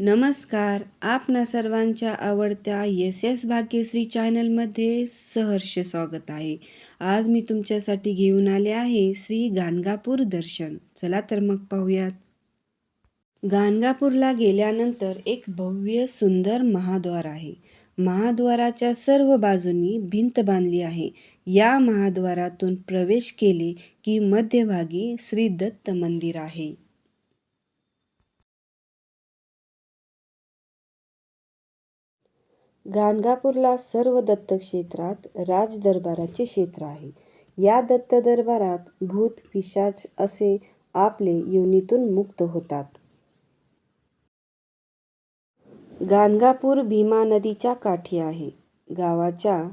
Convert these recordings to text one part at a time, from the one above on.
नमस्कार. आपणा सर्वांच्या आवडत्या एस एस भाग्यश्री चॅनलमध्ये सहर्ष स्वागत आहे. आज मी तुमच्यासाठी घेऊन आले आहे श्री गाणगापूर दर्शन. चला तर मग पाहूयात. गाणगापूरला गेल्यानंतर एक भव्य सुंदर महाद्वार आहे. महाद्वाराच्या सर्व बाजूनी भिंत बांधली आहे. या महाद्वारातून प्रवेश केले की मध्यभागी श्री दत्त मंदिर आहे. गाणगापूरला सर्व दत्तक्षेत्रात राजदरबाराचे क्षेत्र आहे. या दत्त दरबारात भूत पिशाच असे आपले योनीतून मुक्त होतात. गाणगापूर भीमा नदीच्या काठी आहे. गावाच्या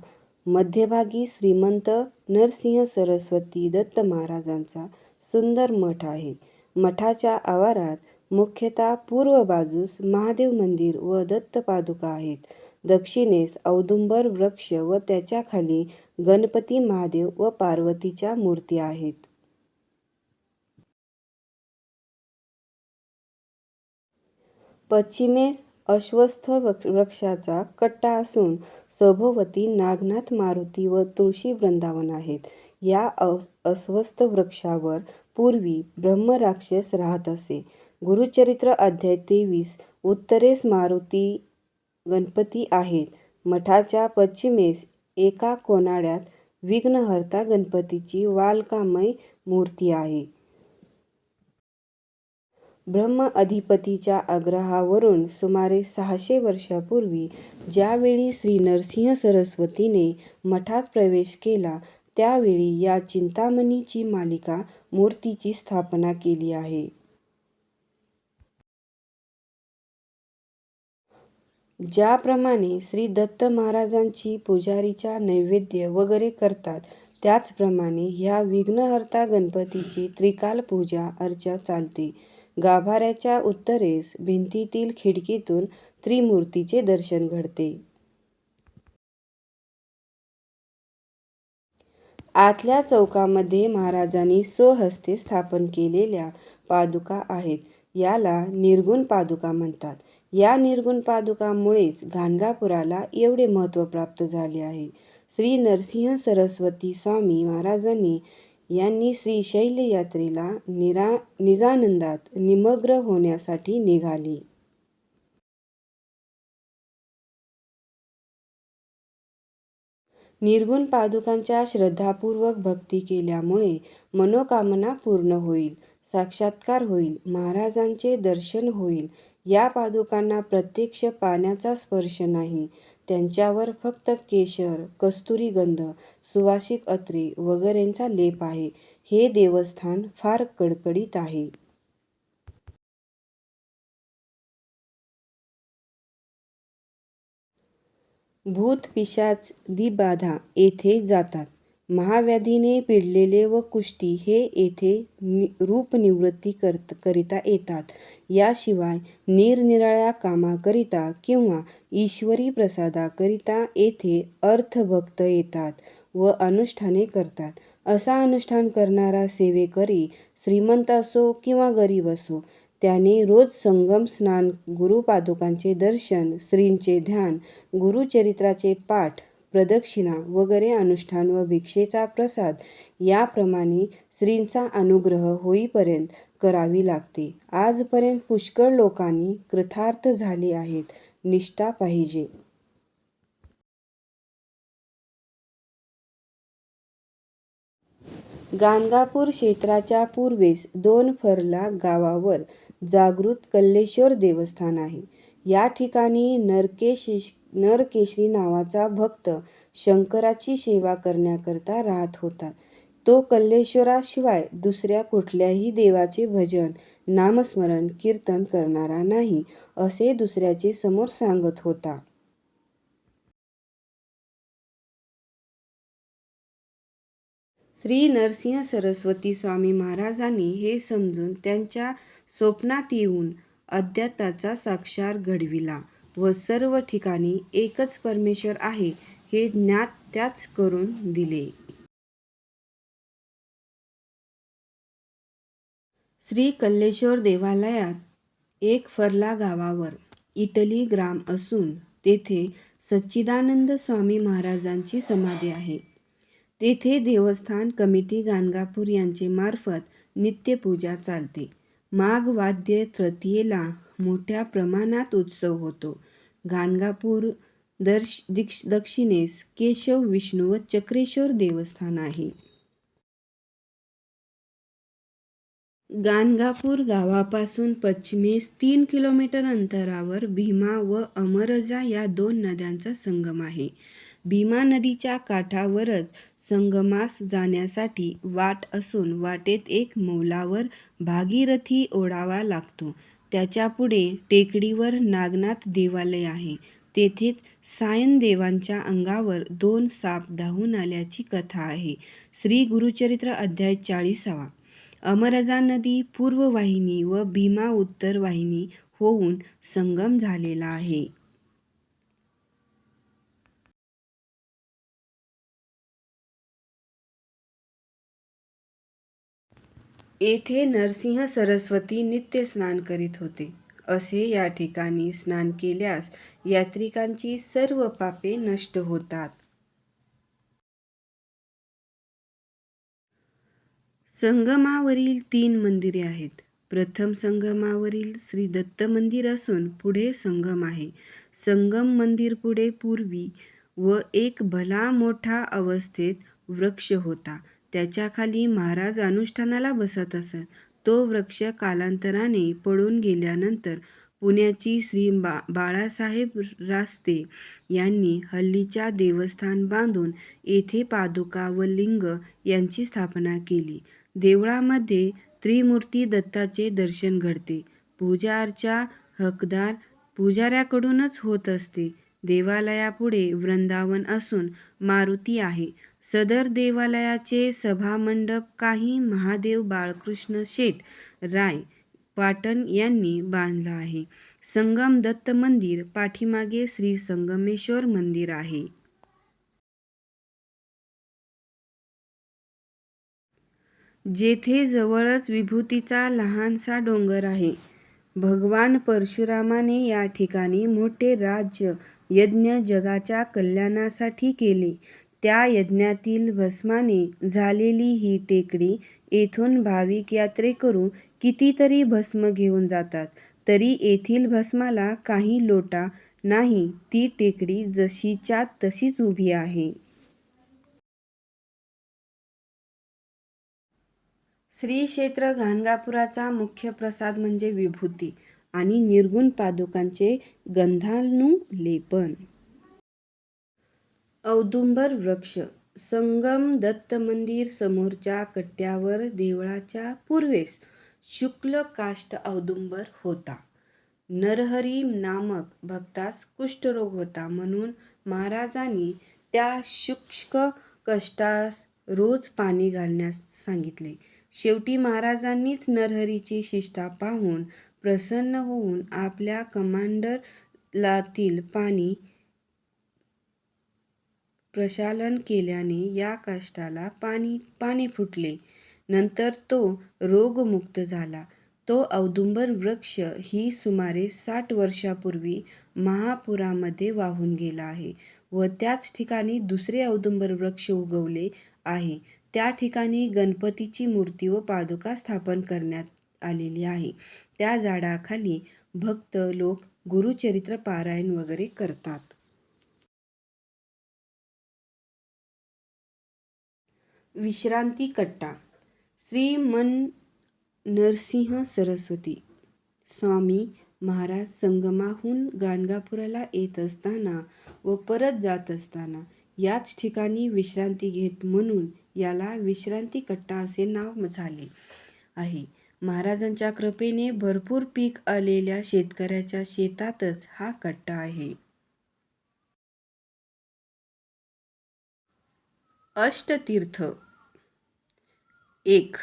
मध्यभागी श्रीमंत नरसिंह सरस्वती दत्त महाराजांचा सुंदर मठ आहे. मठाच्या आवारात मुख्यतः पूर्व बाजूस महादेव मंदिर व दत्त पादुका आहेत. दक्षिणेस औदुंबर वृक्ष व त्याच्याखाली गणपती महादेव व पार्वतीच्या मूर्ती आहेत. पश्चिमेस अश्वस्थ वृक्षाचा कट्टा असून सभोवती नागनाथ मारुती व तुळशी वृंदावन आहेत. या अस्वस्थ वृक्षावर पूर्वी ब्रह्मराक्षस राहत असे. गुरुचरित्र अध्याय तेवीस उत्तरेस मारुती गणपती आहेत. मठाच्या पश्चिमेस एका कोनाड्यात विघ्नहर्ता गणपतीची वालकामय मूर्ती आहे. ब्रह्म अधिपतीच्या आग्रहावरून सुमारे सहाशे वर्षापूर्वी ज्यावेळी श्री नरसिंह सरस्वतीने मठात प्रवेश केला त्यावेळी या चिंतामणीची मालिका मूर्तीची स्थापना केली आहे. ज्याप्रमाणे श्री दत्त महाराजांची पुजारीच्या नैवेद्य वगैरे करतात त्याचप्रमाणे ह्या विघ्नहर्ता गणपतीची त्रिकाल पूजा अर्चा चालते. गाभाऱ्याच्या उत्तरेस भिंतीतील खिडकीतून त्रिमूर्तीचे दर्शन घडते. आतल्या चौकामध्ये महाराजांनी स्वहस्ते स्थापन केलेल्या पादुका आहेत. याला निर्गुण पादुका म्हणतात. या निर्गुण पादुकामुळेच गाणगापुराला एवढे महत्त्व प्राप्त झाले आहे. श्री नरसिंह सरस्वती स्वामी महाराजांनी यांनी श्री शैल यात्रेला निरा निजानंदात निमग्न होण्यासाठी निघाली. निर्गुण पादुकांच्या श्रद्धापूर्वक भक्ती केल्यामुळे मनोकामना पूर्ण होईल साक्षात्कार होईल महाराजांचे दर्शन होईल या पादुकांना प्रत्यक्ष पाण्याचा स्पर्श नाही. त्यांच्यावर फक्त केशर कस्तुरी गंध सुवासिक अत्रे वगैरेंचा लेप आहे. हे देवस्थान फार कडकडीत आहे. भूत पिशाच दिबाधा येथे जातात. महाव्याधीने पिडलेले व कुष्टी हे येथे नि रूपनिवृत्ती करत करिता येतात. याशिवाय निरनिराळ्या कामाकरिता किंवा ईश्वरी प्रसादाकरिता येथे अर्थभक्त येतात व अनुष्ठाने करतात. असा अनुष्ठान करणारा सेवेकरी श्रीमंत असो किंवा गरीब असो त्याने रोज संगम स्नान गुरुपादुकांचे दर्शन श्रींचे ध्यान गुरुचरित्राचे पाठ प्रदक्षिणा वगैरे अनुष्ठान व भिक्षेचा प्रसाद याप्रमाणे श्रींचा अनुग्रह होईपर्यंत करावी लागते. आजपर्यंत पुष्कळ लोकांनी कृतार्थ झाले आहेत. निष्ठा पाहिजे. गाणगापूर क्षेत्राच्या पूर्वेस दोन फरला गावावर जागृत कल्लेश्वर देवस्थान आहे. या ठिकाणी नरकेशिश नरकेशरी नावाचा भक्त शंकराची सेवा करण्याकरता राहत होता. तो कल्लेश्वराशिवाय दुसऱ्या कुठल्याही देवाचे भजन नामस्मरण कीर्तन करणारा नाही असे दुसऱ्याचे समोर सांगत होता. श्री नरसिंह सरस्वती स्वामी महाराजांनी हे समजून त्यांच्या स्वप्नात येऊन अद्वैताचा साक्षात घडविला. व सर्व ठिकाणी एकच परमेश्वर आहे हे ज्ञात त्याच करून दिले श्री कल्लेश्वर देवालयात एक फरला गावावर इटली ग्राम असून तेथे सच्चिदानंद स्वामी महाराजांची समाधी आहे. तेथे देवस्थान कमिटी गाणगापूर यांचे मार्फत नित्यपूजा चालते. माघवाद्य तृतीयेला मोठ्या प्रमाणात उत्सव होतो. गाणगापूर दर्श दिक्ष दक्षिणेस केशव, विष्णू व चक्रेश्वर देवस्थान आहे. गाणगापूर गावापासून पश्चिमेस तीन किलोमीटर अंतरावर भीमा व अमरजा या दोन नद्यांचा संगम आहे. भीमा नदीच्या काठावरच संगमास जाण्यासाठी वाट असून वाटेत एक मौलावर भागीरथी ओढावा लागतो. त्याच्यापुढे टेकडीवर नागनाथ देवालय आहे. तेथेच सायनदेवांच्या अंगावर दोन साप धावून आल्याची कथा आहे. श्री गुरुचरित्र अध्याय चाळीसावा अमरजा नदी पूर्व वाहिनी व भीमा उत्तर वाहिनी होऊन संगम झालेला आहे. येथे नरसिंह सरस्वती नित्य स्नान करीत होते. असे या ठिकाणी स्नान केल्यास यात्रिकांची सर्व पापे नष्ट होतात. संगमावरील तीन मंदिरे आहेत. प्रथम संगमावरील श्री दत्त मंदिर असून पुढे संगम आहे. संगम मंदिर पुढे पूर्वी व एक भला मोठा अवस्थेत वृक्ष होता. त्याच्याखाली महाराज अनुष्ठानाला बसत असत. तो वृक्ष कालांतराने पडून गेल्यानंतर पुण्याची श्री बाळासाहेब रास्ते यांनी हल्लीच्या देवस्थान बांधून येथे पादुका व लिंग यांची स्थापना केली. देवळामध्ये त्रिमूर्ती दत्ताचे दर्शन घडते. पूजा-अर्चा हकदार पुजाऱ्याकडूनच होत असते. देवालयापुढे वृंदावन असून मारुती आहे. सदर देवालयाचे सभामंडप काही महादेव बाळकृष्ण शेट राय पाटण यांनी बांधला आहे. संगम दत्त मंदिर पाठीमागे श्री संगमेश्वर मंदिर आहे. जेथे जवळच विभूतीचा लहानसा डोंगर आहे. भगवान परशुरामाने या ठिकाणी मोठे राज्य यज्ञ जगाच्या कल्याणासाठी केले. त्या यज्ञातील भस्माने झालेली ही टेकडी. येथून भाविक यात्रेकरू कितीतरी भस्म घेऊन जातात तरी येथील भस्माला काही लोटा नाही. ती टेकडी जशीच्या तशीच उभी आहे. श्री क्षेत्र गाणगापुराचा मुख्य प्रसाद म्हणजे विभूती आणि निर्गुण पादुकांचे गंधानुलेपन. औदुंबर वृक्ष संगम दत्त मंदिर समोरच्या कट्ट्यावर देवळाच्या पूर्वेस शुक्ल काष्ठ औदुंबर होता. नरहरी नामक भक्तास कुष्ठरोग होता म्हणून महाराजांनी त्या शुष्क कष्टास रोज पाणी घालण्यास सांगितले. शेवटी महाराजांनीच नरहरीची शिष्टा पाहून प्रसन्न होऊन आपल्या कमांडरलातील पाणी प्रक्षालन केल्याने या काष्टाला पाणी पाणी फुटले. नंतर तो रोगमुक्त झाला. तो औदुंबर वृक्ष ही सुमारे साठ वर्षापूर्वी महापुरामध्ये वाहून गेला आहे व त्याच ठिकाणी दुसरे औदुंबर वृक्ष उगवले आहे. त्या ठिकाणी गणपतीची मूर्ती व पादुका स्थापन करण्यात आलेली आहे. त्या झाडाखाली भक्त लोक गुरुचरित्र पारायण वगैरे करतात. विश्रांती कट्टा श्री मन नरसिंह सरस्वती स्वामी महाराज संगमाहून गाणगापुराला येत असताना व परत जात असताना याच ठिकाणी विश्रांती घेत म्हणून याला विश्रांती कट्टा असे नाव झाले आहे. महाराजांच्या कृपेने भरपूर पीक आलेल्या शेतकऱ्याच्या शेतातच हा कट्टा आहे. अष्टतीर्थ एक.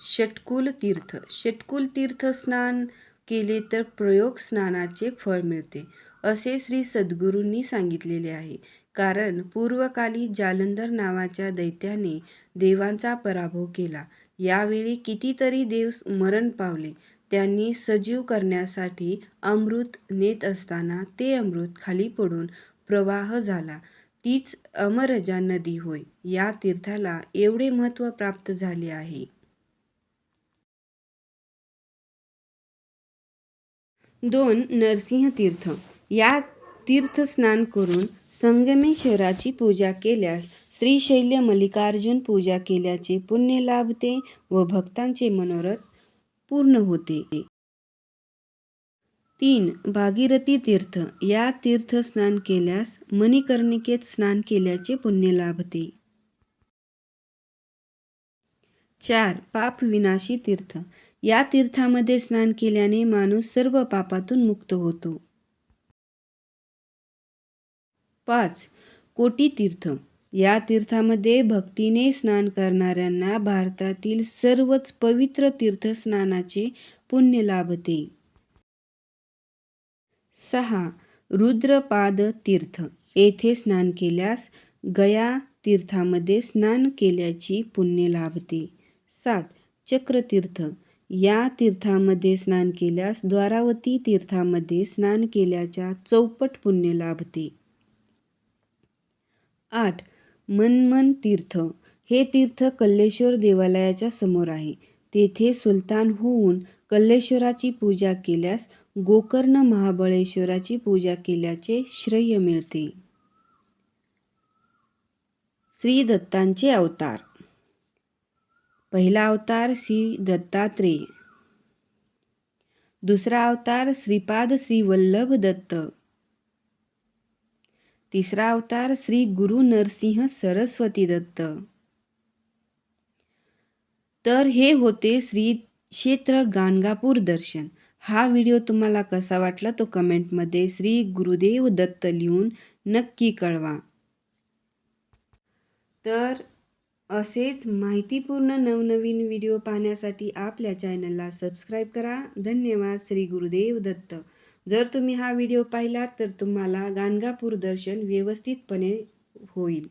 षटकुल तीर्थ षटकुल तीर्थस्नान केले तर प्रयोग स्नानाचे फळ मिळते असे श्री सद्गुरूंनी सांगितलेले आहे. कारण पूर्वकाली जालंधर नावाच्या दैत्याने देवांचा पराभव केला. यावेळी कितीतरी देव मरण पावले त्यांनी सजीव करण्यासाठी अमृत नेत असताना ते अमृत खाली पडून प्रवाह झाला तीच अमरजा नदी होय या तीर्थाला एवढे महत्त्व प्राप्त झाले आहे. दोन नरसिंह तीर्थ. या तीर्थस्नान करून संगमेश्वराची पूजा केल्यास श्रीशैल्य मल्लिकार्जुन पूजा केल्याचे पुण्य लाभते व भक्तांचे मनोरथ पूर्ण होते. तीन भागीरथी तीर्थ. या तीर्थ स्नान केल्यास मणिकर्णिकेत स्नान केल्याचे पुण्य लाभते. चार पाप विनाशी तीर्थ. या तीर्थामध्ये स्नान केल्याने माणूस सर्व पापातून मुक्त होतो. पाच कोटी तीर्थ. या तीर्थामध्ये भक्तीने स्नान करणाऱ्यांना भारतातील सर्वच पवित्र तीर्थस्नानाचे पुण्य लाभते. सहा. रुद्रपाद तीर्थ येथे स्नान केल्यास गया तीर्थामध्ये स्नान केल्याची पुण्य लाभते. सात. चक्रतीर्थ. या तीर्थामध्ये स्नान केल्यास द्वारावती तीर्थामध्ये स्नान केल्याच्या चौपट पुण्य लाभते. आठ. मनमन तीर्थ. हे तीर्थ कल्लेश्वर देवालयाच्या समोर आहे. तेथे सुलतान होऊन कल्लेश्वराची पूजा केल्यास गोकर्ण महाबळेश्वराची पूजा केल्याचे श्रेय मिळते. श्री दत्तांचे अवतार. पहिला अवतार श्री दत्तात्रेय. दुसरा अवतार श्रीपाद श्री वल्लभ दत्त. तिसरा अवतार श्री गुरु नरसिंह सरस्वती दत्त. तर हे होते श्री क्षेत्र गाणगापूर दर्शन. हा व्हिडिओ तुम्हाला कसा वाटला तो कमेंटमध्ये श्री गुरुदेव दत्त लिहून नक्की कळवा. तर असेच माहितीपूर्ण नवनवीन व्हिडिओ पाहण्यासाठी आपल्या चॅनलला सबस्क्राईब करा. धन्यवाद श्री गुरुदेव दत्त. जर तुम्ही हा व्हिडिओ पाहिलात तर तुम्हाला गाणगापूर दर्शन व्यवस्थितपणे होईल.